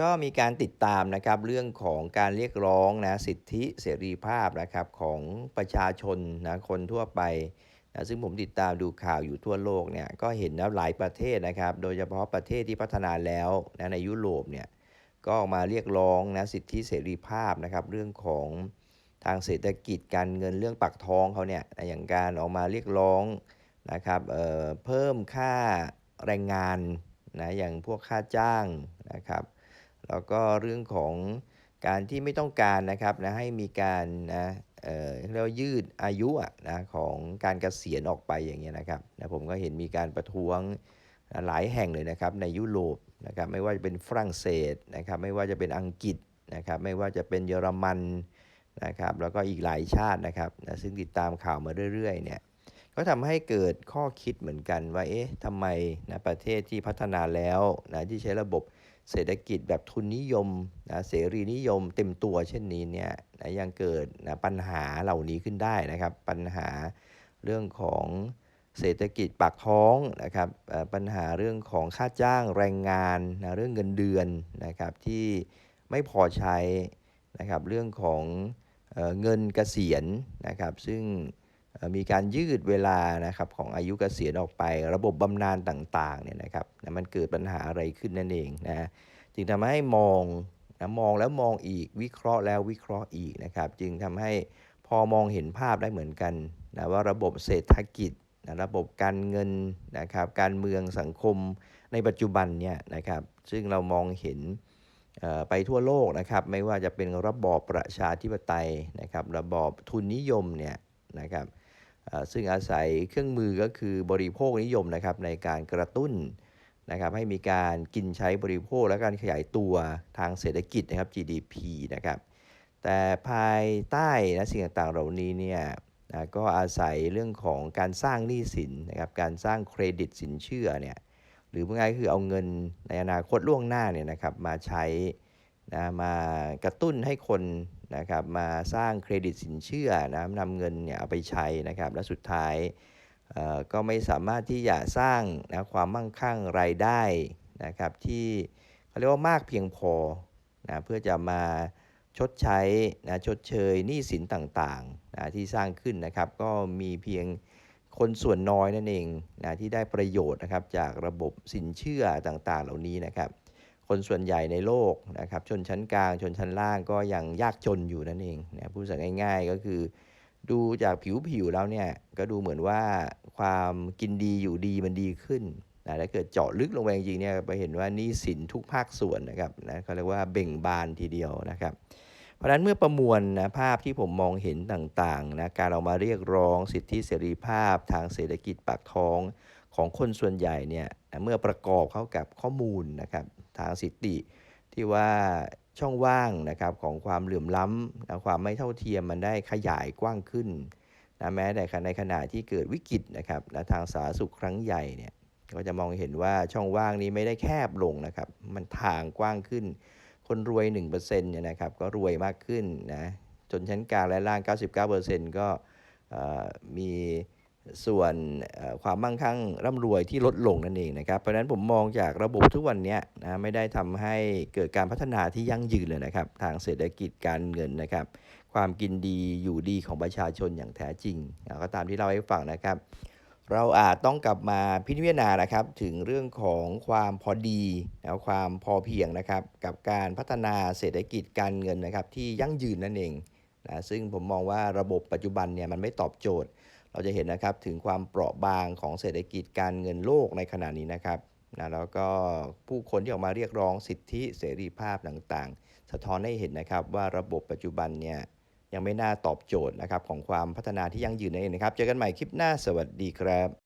ก็มีการติดตามนะครับเรื่องของการเรียกร้องนะสิทธิเสรีภาพนะครับของประชาชนนะคนทั่วไปนะซึ่งผมติดตามดูข่าวอยู่ทั่วโลกเนี่ยก็เห็นนะหลายประเทศนะครับ โดยเฉพาะประเทศที่พัฒนาแล้วนะในยุโรปเนี่ยก็ออกมาเรียกร้องนะสิทธิเสรีภาพนะครับเรื่องของทางเศรษฐกิจการเงินเรื่องปากท้องเขาเนี่ยอย่างการออกมาเรียกร้องนะครับเอ่อเพิ่มค่าแรงงานนะอย่างพวกค่าจ้างนะครับ แล้วก็เรื่องของการที่ไม่ต้องการนะครับนะให้มีการนะเอ่อเรียกว่ายืดอายุะนะของการเกษียณออกไปอย่างเงี้ยนะครับนะผมก็เห็นมีการประท้วงหลายแห่งเลยนะครับในยุโรปนะครับไม่ว่าจะเป็นฝรั่งเศสนะครับไม่ว่าจะเป็นอังกฤษนะครับไม่ว่าจะเป็นเยอรมันนะครับแล้วก็อีกหลายชาตินะครับนะซึ่งติดตามข่าวมาเรื่อยๆเนี่ย ก็ทำให้เกิดข้อคิดเหมือนกันว่าเอ๊ะทำไมนะประเทศที่พัฒนาแล้วนะที่ใช้ระบบเศรษฐกิจแบบทุนนิยมนะเสรีนิยมเต็มตัวเช่นนี้เนี่ยนะยังเกิดนะปัญหาเหล่านี้ขึ้นได้นะครับ ปัญหาเรื่องของเศรษฐกิจปากท้องนะครับปัญหาเรื่องของค่าจ้างแรงงานนะเรื่องเงินเดือนนะครับที่ไม่พอใช้นะครับเรื่องของเอเงินเกษียณนะครับซึ่ง มีการยืดเวลานะครับของอายุเกษียณออกไป ระบบบำนาญต่างๆเนี่ยนะครับมันเกิดปัญหาอะไรขึ้นนั่นเองนะจึงทำให้มองนะมองแล้วมองอีกวิเคราะห์แล้ววิเคราะห์อีกนะครับ จึงทำให้พอมองเห็นภาพได้เหมือนกันนะว่าระบบเศรษฐกิจนะระบบการเงินนะครับการเมืองสังคมในปัจจุบันเนี่ยนะครับซึ่งเรามองเห็นไปทั่วโลกนะครับไม่ว่าจะเป็นระบอบประชาธิปไตยนะครับระบอบทุนนิยมเนี่ยนะครับ ซึ่งอาศัยเครื่องมือก็คือบริโภคนิยมนะครับในการกระตุ้นนะครับให้มีการกินใช้บริโภคและการขยายตัวทางเศรษฐกิจนะครับ GDP นะครับ แต่ภายใต้นะสิ่งต่างๆเหล่านี้เนี่ยนะก็อาศัยเรื่องของการสร้างหนี้สินนะครับ การสร้างเครดิตสินเชื่อเนี่ยหรือพูดง่ายๆคือเอาเงินในอนาคตล่วงหน้าเนี่ยนะครับมาใช้นะมากระตุ้นให้คนนะครับมาสร้างเครดิตสินเชื่อนะนำเงินเนี่ยเอาไปใช้นะครับ และสุดท้ายเอ่อก็ไม่สามารถที่จะสร้างนะความมั่งคั่งรายได้นะครับที่เขาเรียกว่ามากเพียงพอนะเพื่อจะมาชดใช้นะชดเชยหนี้สินต่างๆนะที่สร้างขึ้นนะครับ ก็มีเพียงคนส่วนน้อยนั่นเองนะที่ได้ประโยชน์นะครับจากระบบสินเชื่อต่างๆ เหล่านี้นะครับ คนส่วนใหญ่ในโลกนะครับชนชั้นกลางชนชั้นล่างก็ยังยากจนอยู่นั่นเองนะพูดสัง่าย ๆ ก็คือ ดูจากผิวๆแล้วเนี่ยก็ดูเหมือนว่าความกินดีอยู่ดีมันดีขึ้นนะถ้าเกิดเจาะลึกลงไปจริงๆเนี่ยไปเห็นว่านี้สินทุกภาคส่วนนะครับนะเขาเรียกว่าเบ่งบานทีเดียวนะครับ เพราะฉะนั้นเมื่อประมวลนะภาพที่ผมมองเห็นต่างๆนะการออกมาเรียกร้องสิทธิเสรีภาพ ทางเศรษฐกิจปากท้องของคนส่วนใหญ่เนี่ยนะเมื่อประกอบเข้ากับข้อมูลนะครับ ทางสิทธิที่ว่าช่องว่างนะครับของความเหลื่อมล้ำนะความไม่เท่าเทียมมันได้ขยายกว้างขึ้นนะแม้แต่ในขณะที่เกิดวิกฤตนะครับและทางสาธารณสุขครั้งใหญ่เนี่ยก็จะมองเห็นว่าช่องว่างนี้ไม่ได้แคบลงนะครับ มันทางกว้างขึ้น คนรวย 1%เนี่ยนะครับก็รวยมากขึ้นนะจนชั้นกลางและล่าง 99%ก็เอ่อมี ส่วนความมั่งคั่งร่ำรวยที่ลดลงนั่นเองนะครับ เพราะฉะนั้นผมมองจากระบบทุกวันนี้นะไม่ได้ทำให้เกิดการพัฒนาที่ยั่งยืนเลยนะครับ ทางเศรษฐกิจการเงินนะครับ ความกินดีอยู่ดีของประชาชนอย่างแท้จริงก็ตามที่เราให้ฟังนะครับ เราอาจต้องกลับมาพิจารณานะครับ ถึงเรื่องของความพอดีนะความพอเพียงนะครับ กับการพัฒนาเศรษฐกิจการเงินนะครับ ที่ยั่งยืนนั่นเองนะซึ่งผมมองว่าระบบปัจจุบันเนี่ยมันไม่ตอบโจทย์ เราจะเห็นนะครับถึงความเปราะบางของเศรษฐกิจการเงินโลกในขณะนี้นะครับนะแล้วก็ผู้คนที่ออกมาเรียกร้องสิทธิเสรีภาพต่างๆ สะท้อนให้เห็นนะครับว่าระบบปัจจุบันเนี่ยยังไม่น่าตอบโจทย์นะครับของความพัฒนาที่ยั่งยืนนั่นเองนะครับ เจอกันใหม่คลิปหน้าสวัสดีครับ